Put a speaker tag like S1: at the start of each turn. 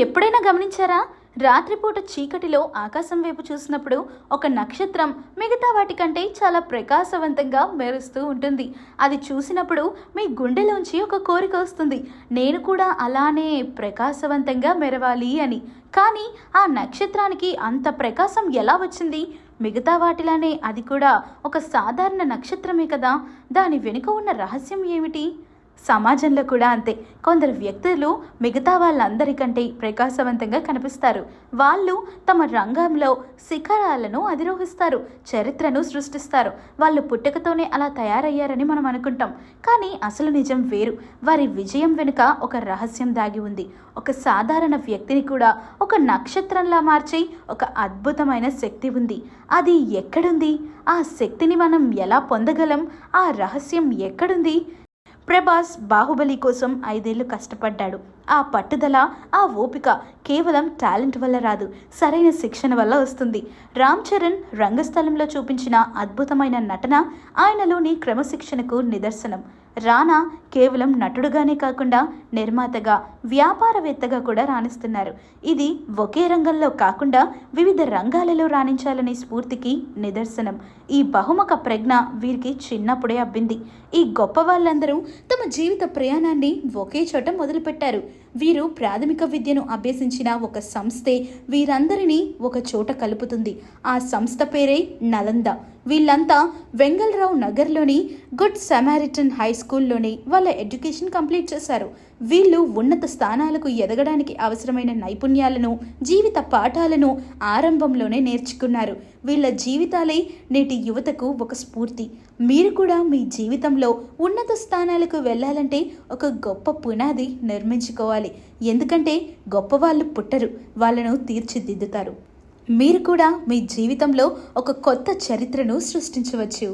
S1: ఎప్పుడైనా గమనించారా? రాత్రిపూట చీకటిలో ఆకాశం వైపు చూసినప్పుడు ఒక నక్షత్రం మిగతా వాటికంటే చాలా ప్రకాశవంతంగా మెరుస్తూ ఉంటుంది. అది చూసినప్పుడు మీ గుండెలోంచి ఒక కోరిక వస్తుంది. నేను కూడా అలానే ప్రకాశవంతంగా మెరవాలి అని. కానీ ఆ నక్షత్రానికి అంత ప్రకాశం ఎలా వచ్చింది? మిగతా వాటిలానే అది కూడా ఒక సాధారణ నక్షత్రమే కదా? దాని వెనుక ఉన్న రహస్యం ఏమిటి? సమాజంలో కూడా అంతే. కొందరు వ్యక్తులు మిగతా వాళ్ళందరికంటే ప్రకాశవంతంగా కనిపిస్తారు. వాళ్ళు తమ రంగంలో శిఖరాలను అధిరోహిస్తారు చరిత్రను సృష్టిస్తారు. వాళ్ళు పుట్టుకతోనే అలా తయారయ్యారని మనం అనుకుంటాం. కానీ అసలు నిజం వేరు. వారి విజయం వెనుక ఒక రహస్యం దాగి ఉంది. ఒక సాధారణ వ్యక్తిని కూడా ఒక నక్షత్రంలా మార్చి ఒక అద్భుతమైన శక్తి ఉంది. అది ఎక్కడుంది? ఆ శక్తిని మనం ఎలా పొందగలం? ఆ రహస్యం ఎక్కడుంది? ప్రభాస్ బాహుబలి కోసం ఐదేళ్ళు కష్టపడ్డాడు. ఆ పట్టుదల ఆ ఓపిక కేవలం టాలెంట్ వల్ల రాదు సరైన శిక్షణ వల్ల వస్తుంది. రామ్ చరణ్ రంగస్థలంలో చూపించిన అద్భుతమైన నటన ఆయనలోని క్రమశిక్షణకు నిదర్శనం. రానా కేవలం నటుడుగానే కాకుండా నిర్మాతగా వ్యాపారవేత్తగా కూడా రాణిస్తున్నారు. ఇది ఒకే రంగంలో కాకుండా వివిధ రంగాలలో రాణించాలనే స్ఫూర్తికి నిదర్శనం. ఈ బహుముఖ ప్రజ్ఞ వీరికి చిన్నప్పుడే అబ్బింది. ఈ గొప్ప వాళ్ళందరూ తమ జీవిత ప్రయాణాన్ని ఒకే చోట మొదలుపెట్టారు. వీరు ప్రాథమిక విద్యను అభ్యసించిన ఒక సంస్థే వీరందరినీ ఒక చోట కలుపుతుంది. ఆ సంస్థ పేరే నలంద. వీళ్ళంతా వెంగళరావు నగర్లోని గుడ్ సమారిటన్ హై స్కూల్లోని వాళ్ళ ఎడ్యుకేషన్ కంప్లీట్ చేశారు. వీళ్ళు ఉన్నత స్థానాలకు ఎదగడానికి అవసరమైన నైపుణ్యాలను జీవిత పాఠాలను ఆరంభంలోనే నేర్చుకున్నారు. వీళ్ళ జీవితాలే నేటి యువతకు ఒక స్ఫూర్తి. మీరు కూడా మీ జీవితంలో ఉన్నత స్థానాలకు వెళ్ళాలంటే ఒక గొప్ప పునాది నిర్మించుకోవాలి. ఎందుకంటే గొప్పవాళ్ళు పుట్టరు వాళ్ళను తీర్చిదిద్దుతారు. మీరు కూడా మీ జీవితంలో ఒక కొత్త చరిత్రను సృష్టించవచ్చు.